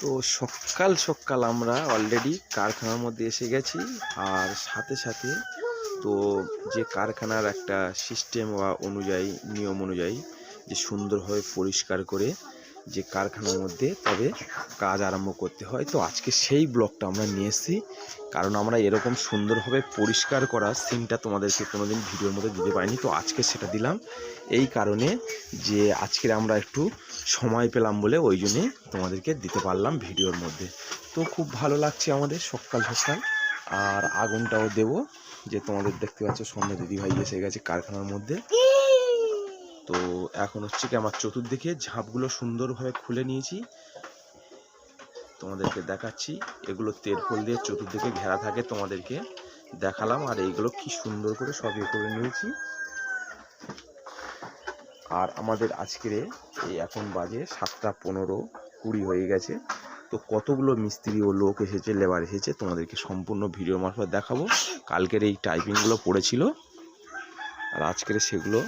তো সকাল সকাল আমরা অলরেডি কারখানার মধ্যে এসে গেছি। আর সাথে সাথে তো যে কারখানার একটা সিস্টেম বা অনুযায়ী, নিয়ম অনুযায়ী যে সুন্দরভাবে পরিষ্কার করে যে কারখানার মধ্যে তবে কাজ আরম্ভ করতে হয়। তো আজকে সেই ব্লগটা আমরা নিয়ে এসেছি। কারণ আমরা এরকম সুন্দরভাবে পরিষ্কার করা সিনটা তোমাদেরকে কোনোদিন ভিডিওর মধ্যে দিতে পারিনি। তো আজকে সেটা দিলাম। এই কারণে যে আজকের আমরা একটু সময় পেলাম বলে ওই জন্যে তোমাদেরকে দিতে পারলাম ভিডিওর মধ্যে। তো খুব ভালো লাগছে আমাদের সকাল সকাল। আর আগুনটাও দেবো। যে তোমাদের দেখতে পাচ্ছ সন্ধ্যা দিদিভাই এসে গেছে কারখানার মধ্যে। এখন হচ্ছে কি আমার চতুর্দিকে ঝাঁপগুলো সুন্দরভাবে খুলে নিয়েছি। তোমাদেরকে দেখাচ্ছি, এগুলো তেরপল দিয়ে চতুর্দিকে ঘেরা থাকে তোমাদেরকে দেখালাম, আর এইগুলো কি সুন্দর করে সব ইয়ে করে নিয়েছি। আর আমাদের আজকের এই এখন বাজে সাতটা পনেরো, কুড়ি হয়ে গেছে। তো কতগুলো মিস্ত্রি ও লোক এসেছে, লেবার এসেছে, তোমাদেরকে সম্পূর্ণ ভিডিও মারফত দেখাবো। কালকের এই টাইপিংগুলো পড়েছিল, আর আজকের সেগুলো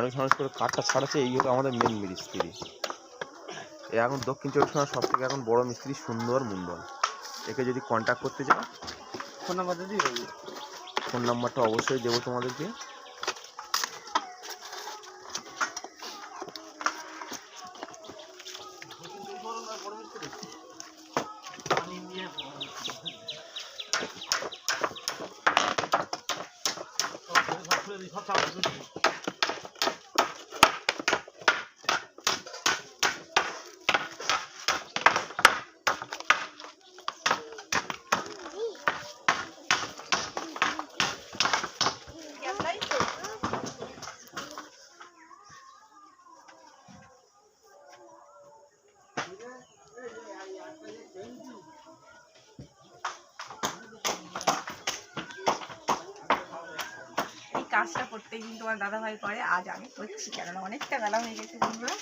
হাঁড়ুস হাঁড়ুস করে কাঠটা ছাড়াচ্ছে এই হলো আমাদের মেন মিস্ত্রি। এ এখন দক্ষিণ চব্বিশ পরগনার সব থেকে এখন বড় মিস্ত্রি সুন্দর মণ্ডল একে যদি কন্ট্যাক্ট করতে চাও। ফোন নাম্বার দিদি ফোন নাম্বারটা অবশ্যই দেবো তোমাদেরকে। কাজটা করতেই কিন্তু আমার দাদাভাই করে। আজ আমি করছি, কেননা অনেকটা বেলা হয়ে গেছে বন্ধুরা।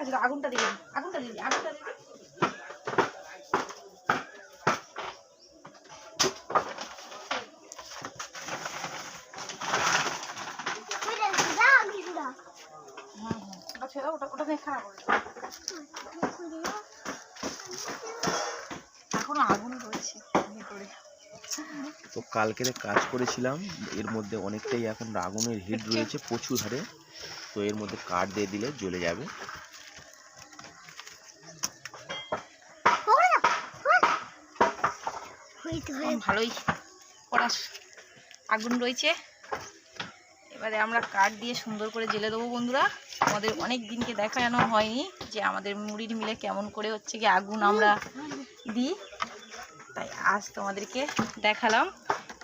কাছে আগুনটা দিবি আগুনটা দিবি আগুনটা দিবি হুম। ওটা ছেড়ে ওটা ওটা নিয়ে খারাপ এখনও আগুন রয়েছে ভিতরে তো কালকের কাজ করেছিলাম এর মধ্যে অনেকটাই এখন আগুনের হিট রয়েছে প্রচুর হারে। তো এর মধ্যে কাঠ দিয়ে দিলে জ্বলে যাবে এখন ভালোই কড়া আগুন রয়েছে। এবারে আমরা কাঠ দিয়ে সুন্দর করে জেলে দেবো বন্ধুরা। আমাদের অনেক দিনকে দেখানো হয়নি যে আমাদের মুড়ির মিলে কেমন করে হচ্ছে কি আগুন আমরা দিই। তাই আজ তোমাদেরকে দেখালাম।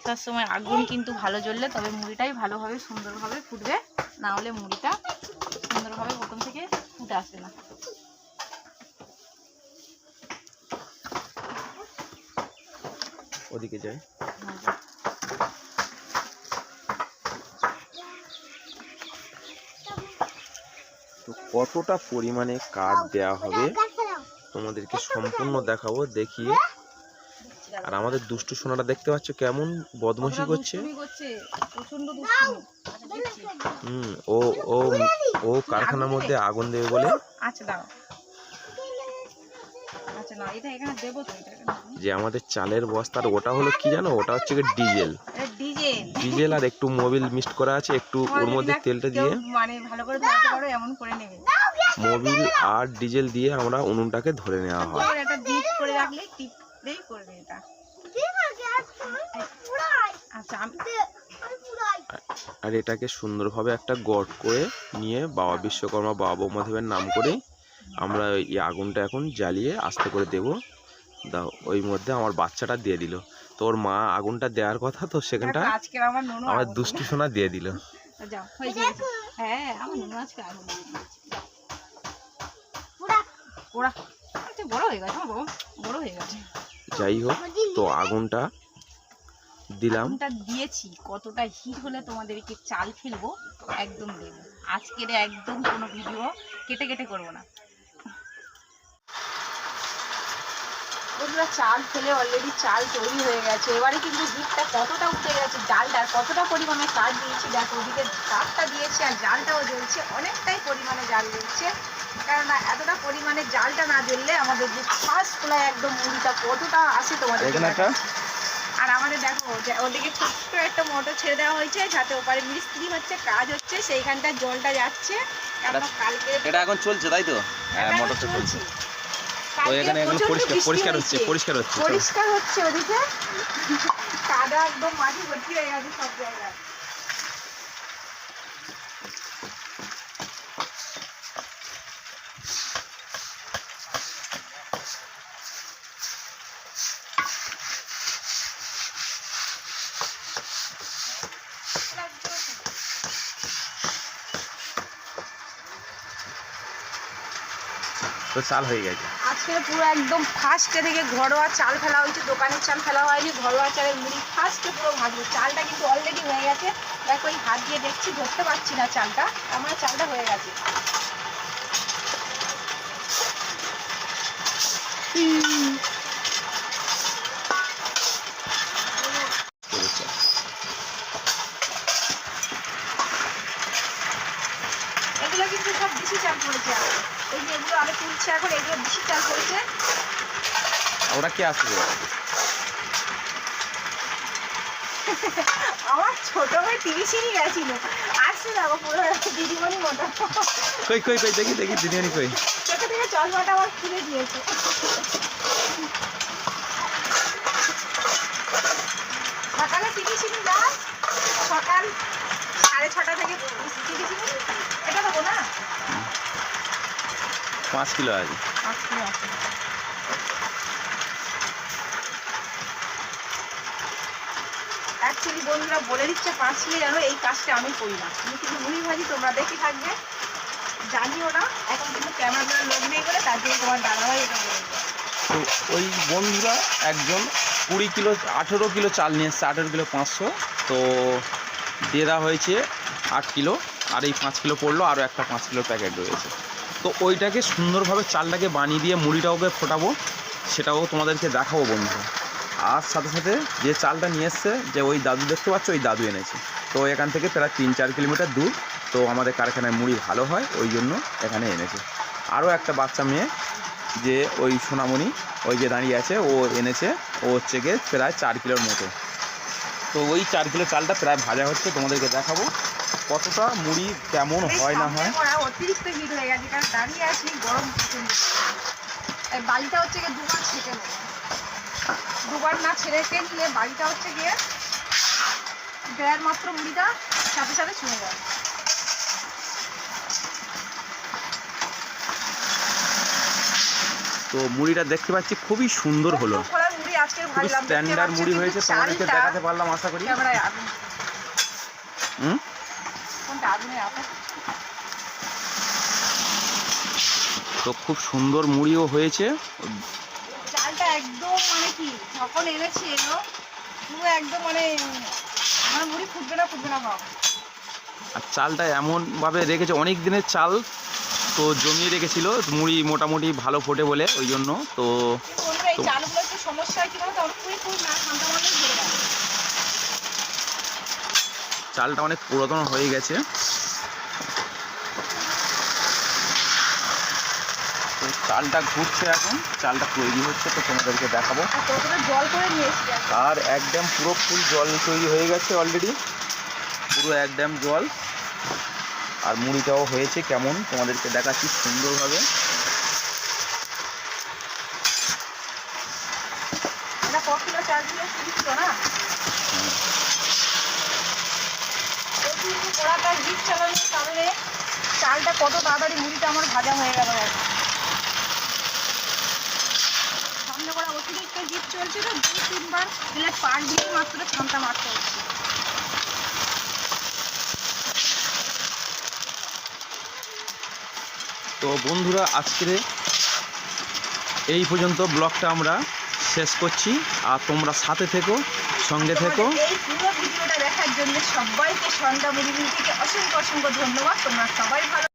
তার সময় আগুন কিন্তু ভালো জ্বললে তবে মুড়িটাই ভালোভাবে সুন্দরভাবে ফুটবে। না হলে মুড়িটা সুন্দরভাবে প্রথম থেকে ফুটে আসবে না। ওদিকে যাই। তো কতটা পরিমাণে কাঠ দেয়া হবে তোমাদেরকে সম্পূর্ণ দেখাবো দেখিয়ে। আর আমাদের দুষ্টু সোনাটা দেখতে পাচ্ছ কেমন বদমাশি করছে। আচ্ছা। হুম ও ও ও কারখানার মধ্যে আগুন দেবে বলে। আচ্ছা দাও যে আমাদের চালের বস্তার ওটা হলো কি জানো? ওটা হচ্ছে ডিজেল। ডিজেল। আর একটু মোবিল মিক্সড করা আছে একটু ওর মধ্যে তেলটা দিয়ে। মানে ভালো করে ধরতে পারো এমন করে নেবে। মোবিল আর ডিজেল দিয়ে আমরা উনুনটাকে ধরে নেওয়া হয়। এটা ডিপ করে রাখলে টিপলেই করবে এটা। আচ্ছা আর এটাকে সুন্দরভাবে একটা গড় করে নিয়ে বাবা বিশ্বকর্মা বাবা বৌমাধবের নাম করে আমরা এই আগুনটা এখন জ্বালিয়ে আস্তে করে দেব। দাও ওই মধ্যে আমার বাচ্চাটা দিয়ে দিল। তোর মা আগুনটা দেওয়ার কথা তো সেখানটা আমার দুষ্টু সোনা দিয়ে দিল। হ্যাঁ আমার নুনু আজকে আগুন দিয়ে দিয়েছে। যাও। ওরা আচ্ছা বড় হয়ে গেছে বড় হয়ে গেছে। যাই হোক তো আগুনটা দিলাম। দিয়েছি কতটা হিট হলে তোমাদেরকে চাল ফেলব একদম দেবো। আজকের একদম কোনো ভিডিও কেটে কেটে করব না। বন্ধুরা চাল ফেলে অলরেডি চাল তৈরি হয়ে গেছে। এবারে কিন্তু হিটটা কতটা উঠে গেছে জালটার কতটা পরিমাণে কাজ দিয়েছি দেখো ওদিকে কাঠটা দিয়েছি আর জালটাও জ্বলছে অনেকটাই পরিমাণে জাল জ্বলছে কেননা এতটা পরিমাণে জালটা না জ্বললে আমাদের যে ফার্স্ট খোলায় একদম মুড়িটা কতটা আসে তোমাদের আর আমাদের দেখো ওদিকে ছোট্ট একটা মোটর ছেড়ে দেওয়া হয়েছে যাতে ওপারে মিস্ত্রি হচ্ছে কাজ হচ্ছে সেইখানটা জলটা যাচ্ছে। কালকে এটা এখন চলছে তাই তো? হ্যাঁ এটা মোটরটা চলছে। তো এখানে এখন পরিষ্কার পরিষ্কার হচ্ছে পরিষ্কার হচ্ছে পরিষ্কার হচ্ছে ওদিকে। কাদা একদম মাটি ভর্তি হয়ে গেছে সব জায়গায়। তো চাল হয়ে গেছে। আজকে পুরো একদম ফার্স্টে থেকে ঘরোয়া চাল ফেলা হয়েছে, দোকানের চাল ফেলা হয়নি, ঘরোয়া চালের মুড়ি ফার্স্টে পুরো ভাজবো। চালটা কিন্তু অলরেডি হয়ে গেছে। দেখো ওই হাত দিয়ে দেখছি, ধরতে পারছি না চালটা, আমার চালটা হয়ে গেছে চলেছে। এগুলো কিন্তু সব বেশি চাল পড়েছে এখন এই যে এগুলো আগে তুলছে এখন এগুলো বেশি চাল পড়েছে ওরা কি আসবে? আমার ছোট ভাই তিরিশিরই গেছিল। আসছে দেখো পুরো দিদিমণি মতো। কই কই কই দেখি দেখি দিদিমণি কই। চোখে থেকে চশমাটা আমার খুলে দিয়েছে। সকালে তিরিশিনি যায় সকাল সাড়ে ছটা থেকে তিরিশিনি এটা দেবো না? পাঁচ কিলো আছে আজকে আছে। বন্ধুরা বলে দিচ্ছে পাঁচ কিলো জানো এই কাজটা আমি করি না। তুমি কিন্তু মুড়ি ভাজি তোমরা দেখে থাকবে। জানিও না, এখন কিন্তু ক্যামেরা লোক নেই বলে তার জন্য তোমার দাদাভাই এটা বলে তো ওই বন্ধুরা একজন কুড়ি কিলো, আঠেরো কিলো চাল নিয়ে এসছে, আঠেরো কিলো পাঁচশো। তো দিয়ে দেওয়া হয়েছে আট কিলো, আর এই পাঁচ কিলো পড়ল, আরও একটা পাঁচ কিলোর প্যাকেট রয়েছে। তো ওইটাকে সুন্দরভাবে চালটাকে বানিয়ে দিয়ে মুড়িটাকে ফোটাবো, সেটাও তোমাদেরকে দেখাবো বন্ধু আর সাথে সাথে যে চালটা নিয়ে এসছে যে ওই দাদু দেখতে পাচ্ছ ওই দাদু এনেছে। তো এখান থেকে প্রায় তিন চার কিলোমিটার দূর তো আমাদের কারখানায় মুড়ি ভালো হয় ওই জন্য এখানে এনেছে। আরও একটা বাচ্চা মেয়ে যে ওই সোনামণি ওই যে দাঁড়িয়ে আছে ও এনেছে ও হচ্ছে গিয়ে প্রায় চার কিলোর মতো। তো ওই চার কিলো চালটা প্রায় ভাজা হচ্ছে তোমাদেরকে দেখাবো। কতটা মুড়ি কেমন হয় না হয়। অতিরিক্ত হিট হয়ে গেছে কারণ দাঁড়িয়ে গরম বালিটা হচ্ছে গিয়ে দুবার না ছেড়ে নিয়ে বালিটা হচ্ছে গিয়ে দেড় মাত্র মুড়িটা সাথে সাথে ছুঁয়ে যায়। তো মুড়িটা দেখতে পাচ্ছি খুবই সুন্দর হলো। স্ট্যান্ডার্ড মুড়ি হয়েছে তোমাদেরকে দেখাতে পারলাম আশা করি। হুম? তো খুব সুন্দর মুড়িও হয়েছে। কি যখন এনেছি এলো পুরো একদম মানে আমার মুড়ি ফুটবে না ফুটবে না ভাব। আর চালটা এমনভাবে রেখেছে অনেক দিনের চাল তো জমিয়ে রেখেছিল মুড়ি মোটামুটি ভালো ফোটে বলে ওই জন্য তো চালগুলো একটু সমস্যা হয় না ঠান্ডা চালটা অনেক পুরাতন হয়ে গেছে। চালটা ঘুরছে এখন। চালটা তৈরি হচ্ছে তো তোমাদেরকে দেখাবো। কতটা জল করে আর এক ড্যাম পুরো ফুল জল তৈরি হয়ে গেছে অলরেডি পুরো এক ড্যাম জল। আর মুড়িটাও হয়েছে কেমন তোমাদেরকে দেখাচ্ছি সুন্দরভাবে। চালটা কত তাড়াতাড়ি মুড়িটা আমার ভাজা হয়ে গেল সামনে করা অতিরিক্ত হিট চলছে তো দুই তিনবার প্লেট পাক দিয়ে মাত্র ছানটা মারতে হচ্ছে। তো বন্ধুরা আজকের এই পর্যন্ত ব্লগটা আমরা শেষ করছি। আর তোমরা সাথে থেকো সঙ্গে থেকো। এই পুরো ভিডিওটা দেখার জন্য সবাইকে সন্ধ্যা থেকে অসংখ্য অসংখ্য ধন্যবাদ। তোমরা সবাই ভালো